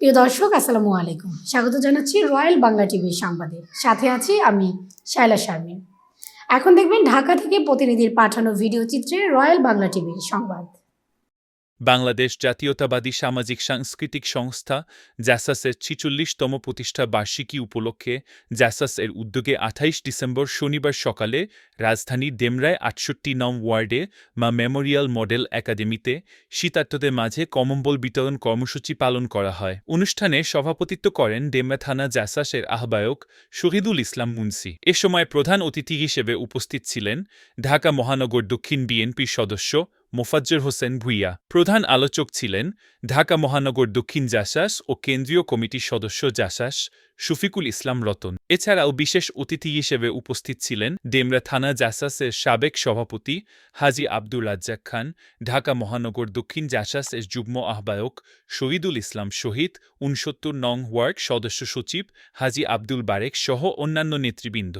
প্রিয় দর্শক, আসসালামু আলাইকুম। স্বাগত জানাচ্ছি রয়্যাল বাংলা টিভির সংবাদে। সাথে আছি আমি শায়লা শারমিন। এখন দেখবেন ঢাকা থেকে প্রতিনিধির পাঠানো ভিডিও চিত্রে রয়্যাল বাংলা টিভির সংবাদ। বাংলাদেশ জাতীয়তাবাদী সামাজিক সাংস্কৃতিক সংস্থা জ্যাসাসের ছিচল্লিশতম প্রতিষ্ঠা বার্ষিকী উপলক্ষে জ্যাসাস এর উদ্যোগে আঠাইশ ডিসেম্বর শনিবার সকালে রাজধানী ডেমরায় আটষট্টি নম ওয়ার্ডে মা মেমোরিয়াল মডেল একাডেমিতে শীতার্থদের মাঝে কমম্বল বিতরণ কর্মসূচি পালন করা হয়। অনুষ্ঠানে সভাপতিত্ব করেন ডেমরা থানা জ্যাসাসের আহ্বায়ক শহীদুল ইসলাম মুন্সি। এ সময় প্রধান অতিথি হিসেবে উপস্থিত ছিলেন ঢাকা মহানগর দক্ষিণ বিএনপির সদস্য মোফাজ্জর হোসেন ভুইয়া। প্রধান আলোচক ছিলেন ঢাকা মহানগর দক্ষিণ জাসাস ও কেন্দ্রীয় কমিটির সদস্য জাসাস শফিকুল ইসলাম রতন। এছাড়াও বিশেষ অতিথি হিসেবে উপস্থিত ছিলেন ডেমরা থানা জাসাসের সাবেক সভাপতি হাজি আব্দুল রাজ্জাক খান, ঢাকা মহানগর দক্ষিণ জাসাসের যুগ্ম আহ্বায়ক শহীদুল ইসলাম শহীদ উনসত্তর নং ওয়ার্ড সদস্য সচিব হাজি আব্দুল বারেক সহ অন্যান্য নেতৃবৃন্দ।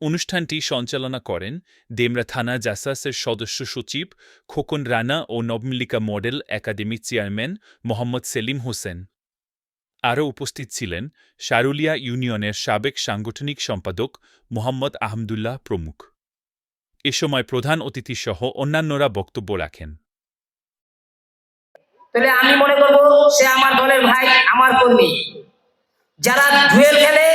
অনুষ্ঠানটি সঞ্চালনা করেন দেমরা থানা জাসাসের সদস্য সচিব খোকন রানা ও নবমিলিকা মডেল একাডেমির চেয়ারম্যান মোহাম্মদ সেলিম হোসেন। আরও উপস্থিত ছিলেন শারুলিয়া ইউনিয়নের সাবেক সাংগঠনিক সম্পাদক মোহাম্মদ আহমদুল্লাহ প্রমুখ। এ সময় প্রধান অতিথিসহ অন্যান্যরা বক্তব্য রাখেন। তাহলে আমি মনে করব সে আমার দলের ভাই, আমার কর্মী। যারা খেলে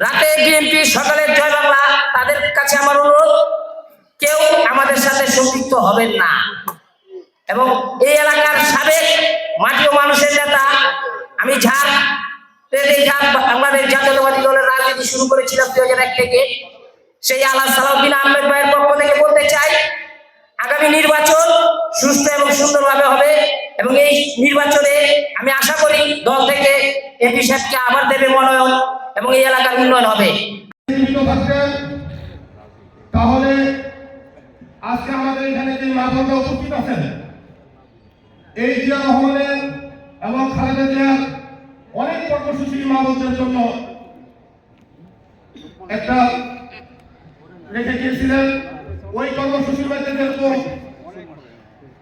রাতে বিএনপি সকালে জয় বাংলা, তাদের কাছে আমার অনুরোধ, কেউ আমাদের সাথে সম্পৃক্ত হবেন না। এবং এই এলাকার সাবেক মাটি মানুষের নেতা, আমি ঝাড় বাংলাদেশ জাতীয়তাবাদী দলের রাজনীতি শুরু করেছিলাম দুই হাজার এক থেকে। সেই আল্লাহ সালাউদ্দিন আহমেদ ভাইয়ের পক্ষ থেকে বলতে চাই, আগামী নির্বাচন সুস্থ এবং সুন্দরভাবে হবে এবং এই নির্বাচনে আমি আশা করি দল থেকে এমপি সাহেবকে আবার দেবে মনোনয়ন। এবং এই এলাকার উন্নয়ন হবে। তাহলে আজকে আমাদের এখানে যে উপস্থিত আছেন, এই জিয়া রহমানের এবং খালেদা জিয়ার অনেক কর্মসূচি মা জন্য একটা রেখে গিয়েছিলেন। ওই কর্মসূচির মধ্যে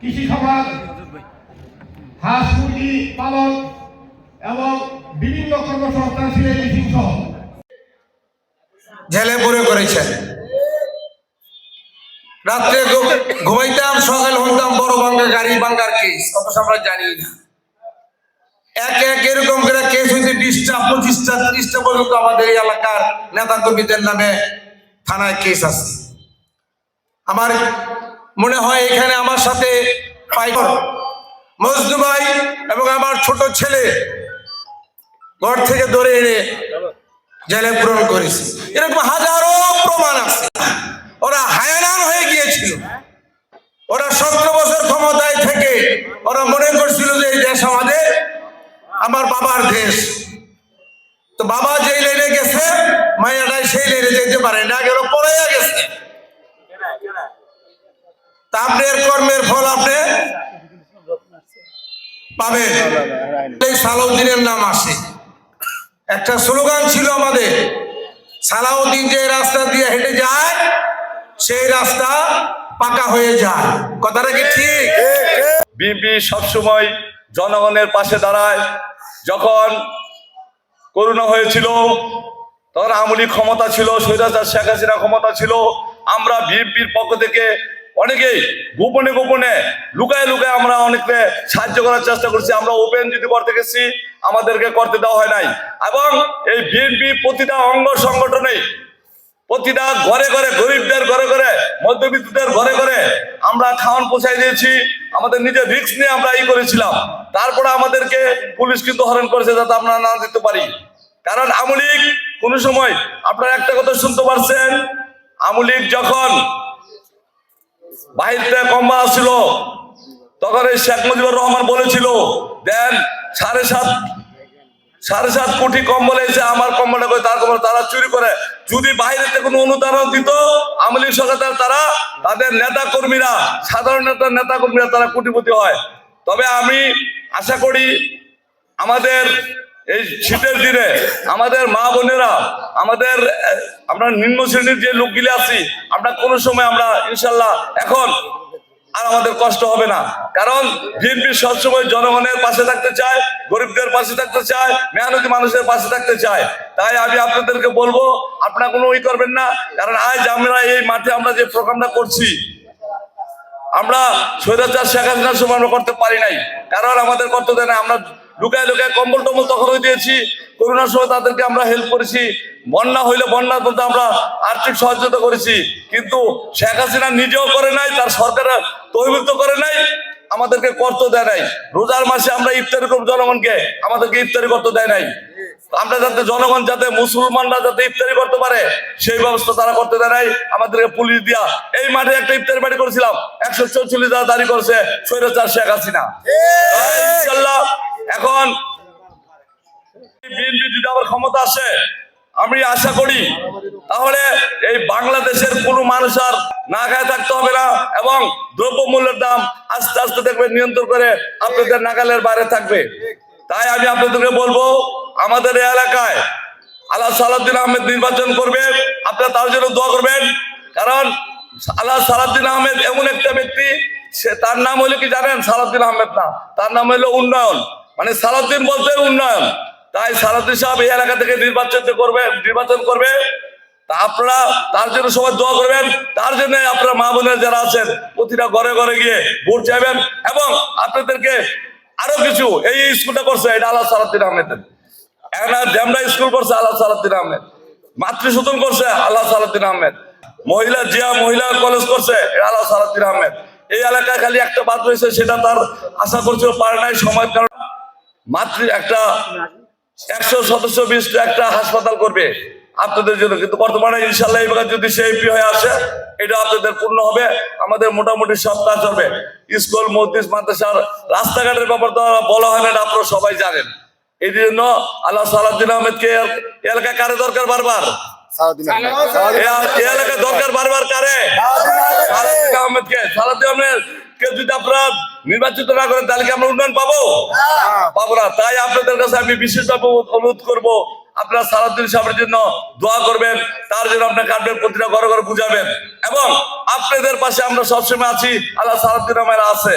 কৃষি খাবার হাঁস মুরগি বিভিন্ন কর্মসংস্থান সহ। পড়ে করেছেন। রাত্রে ঘুমাইতাম, সকাল হতাম বড় গাড়ি কেস। আমরা জানি না। এক এক এরকম করে কেস হইতে বিশটা, পঁচিশটা, ত্রিশটা পর্যন্ত আমাদের এই এলাকার নেতা কর্মীদের নামে থানায় কেস আছে। আমার মনে হয় এখানে আমার সাথে মজনু ভাই এবং আমার ছোট ছেলে ঘর থেকে ধরে এনে জেলে পূরণ করেছে। এরকম হাজারো প্রমাণ আছে। ওরা হায়ানান হয়ে গিয়েছিল। ওরা সতেরো বছর ক্ষমতায় থেকে ওরা মনে করছিল যে এই দেশ আমাদের, আমার বাবার দেশ। তো বাবা যেই লাইনে গেছে মায়াটাই সেই লাইনে যেতে পারে না গেল পড়ে গেছে। তা আপনার কর্মের ফল আপনি পাবেন। সালাউদ্দিনের নাম আসে। একটা স্লোগান ছিল আমাদের, সালাউদ্দিন যে রাস্তা দিয়ে হেঁটে যায়, সেই রাস্তা পাকা হয়ে যায়। কথাটা কি ঠিক? বিএনপি সবসময় জনগণের পাশে দাঁড়ায়। যখন করোনা হয়েছিল, তখন আমলি ক্ষমতা ছিল সৈরাজার শেখ হাসিনা ক্ষমতা ছিল, আমরা বিএনপির পক্ষ থেকে অনেকেই গোপনে গোপনে লুকায় লুকায় আমরা অনেকে সাহায্য করার চেষ্টা করছি। আমরা ওপেন যদি করতে গেছি, আমাদেরকে করতে দেওয়া হয় নাই। এবং এই বিএনপি প্রতিটা অঙ্গ সংগঠনে, প্রতিটা ঘরে ঘরে, গরিবদের ঘরে ঘরে, মধ্যবিত্তদের ঘরে ঘরে আমরা খাওয়ান পৌঁছাই দিয়েছি। আমাদের নিজের রিস্ক নিয়ে আমরা এই করেছিলাম। তারপরে আমাদেরকে পুলিশ কিন্তু হরণ করেছে যাতে আমরা না দিতে পারি। কারণ আমলিক কোন সময়, আপনারা একটা কথা শুনতে পারছেন আমলিক যখন বাহিরতে কম্বা আসছিল তখন এই শেখ মুজিবুর রহমান বলেছিল, দেন সাড়ে সাত সাড়ে সাত কোটি কম্বল এসে আমার কম্বলটা করে তার কম্বল তারা চুরি করে। যদি বাইরেতে কোনো অনুদান দিত আমলি সরকার তারা তাদের নেতা কর্মীরা সাধারণ নেতা নেতা কর্মীরা তারা কোটিপতি হয়। তবে আমি আশা করি আমাদের এই শীতের দিনে আমাদের মা বোনেরা, আমাদের, আমরা নিম্ন শ্রেণির যে লোকগুলি আছি, আমরা কোনো সময় আমরা ইনশাল্লাহ এখন আর আমাদের কষ্ট হবে না। কারণ বিএনপি সবসময় জনগণের পাশে থাকতে চায়, গরিবদের পাশে থাকতে চায়, মেহনতি মানুষের পাশে থাকতে চায়। তাই আমি আপনাদেরকে বলব, আপনারা কোনো ই করবেন না, কারণ আজ আমরা এই মাঠে আমরা যে প্রোগ্রামটা করছি, আমরা স্বৈরাচার শেখ হাসিনার সময় আমরা করতে পারি নাই। কারণ আমাদের করতে দেয় আমরা লুকায় লুকায় কম্বল টম্বল তখন দিয়েছি। করোনার সময় তাদেরকে আমরা হেল্প করেছি। বন্যা হইলে বন্যার মধ্যে আমরা আর্থিক সহযোগিতা করেছি। কিন্তু শেখ হাসিনা নিজেও করে নাই তার সরকার তৈরিত করে নাই আমাদেরকে করতে দেয় নাই। রোজার মাসে আমরা ইফতারি করব জনগণকে আমাদেরকে ইফতারি করতে দেয় নাই। আমরা যাতে জনগণ যাতে মুসলমানরা যাতে ইফতারি করতে পারে সেই ব্যবস্থা তারা করতে দেয় নাই। আমাদেরকে পুলিশ দিয়া এই মাঠে একটা ইফতারি বাড়ি করেছিলাম। একশো চৌচল্লিশ হাজার দাঁড়ি করেছে স্বৈরাচার শেখ হাসিনা। ইনশাল্লাহ এখন বিএনপি যদি আবার ক্ষমতা আসে, আমি আশা করি তাহলে এই বাংলাদেশের কোনো মানুষ আর না খায় থাকতে হবে না এবং দ্রব্যমূল্যের দাম আস্তে আস্তে দেখবে নিয়ন্ত্রণ করে আপনাদের নাগালের বাইরে থাকবে। তাই আমি আপনাদেরকে বলব, আমাদের এলাকায় আল্লাহ সালাউদ্দিন আহমেদ নির্বাচন করবে, আপনারা তার জন্য দোয়া করবেন। কারণ আল্লাহ সালাউদ্দিন আহমেদ এমন একটা ব্যক্তি, সে তার নাম হলো কি জানেন? সালাউদ্দিন আহমেদ না, তার নাম হলো উন্নয়ন। মানে সালাউদ্দিন বলতে উন্নয়ন। তাই সালাউদ্দিন সাহেব এই এলাকা থেকে নির্বাচন করবে নির্বাচন করবে, তা আপনারা তার জন্য সবাই দোয়া করবেন। তার জন্য আপনারা মা বোনের যারা আছেন, প্রতিটা ঘরে ঘরে গিয়ে ভোট চাইবেন এবং আপনাদেরকে আরও কিছু এই স্কুলটা করছে, এটা আল্লাহ সালাউদ্দিন আহমেদের। ড্যামরা স্কুল করছে, আল্লাহ সালাউদ্দিন আহমেদ। মাতৃসদন করছে, আল্লাহ সালাউদ্দিন আহমেদ। মহিলা জিয়া মহিলা কলেজ করছে, এটা আল্লাহ সালাউদ্দিন আহমেদ। এই এলাকায় খালি একটা বাদ রয়েছে, সেটা তার আশা করছিল পারে নাই সময় কারণ। মাতৃ একটা একশো সদস্য বিশিষ্ট একটা হাসপাতাল করবে। আপনাদের জন্য কিন্তু বর্তমানে ইনশাল্লাহ এবার যদি সেই এমপি হয়ে আসে এটা আপনাদের পূর্ণ হবে। আমাদের মোটামুটি সব কাজ হবে স্কুল মসজিদ মাদ্রাসার রাস্তাঘাটের ব্যাপার তো বলা হয় না আপনারা সবাই জানেন। এই জন্য আল্লাহ সালাউদ্দিন আহমেদকে এই এলাকায় কারে দরকার বারবার? এলাকায় দরকার বারবার কারে? সালাউদ্দিন আহমেদকে। সালাউদ্দিন আহমেদ কে যদি আপনারা নির্বাচিত না করেন তাহলে কি আমরা উন্নয়ন পাবো? পাবো না। তাই আপনাদের কাছে আমি বিশেষভাবে অনুরোধ করব আপনার সারাদিন সবার জন্য দোয়া করবেন তার জন্য আপনার কাটবেন প্রতিটা ঘরে ঘরে বুঝাবেন এবং আপনাদের পাশে আমরা সবসময় আছি আল্লাহ সারাদিন আমার আছে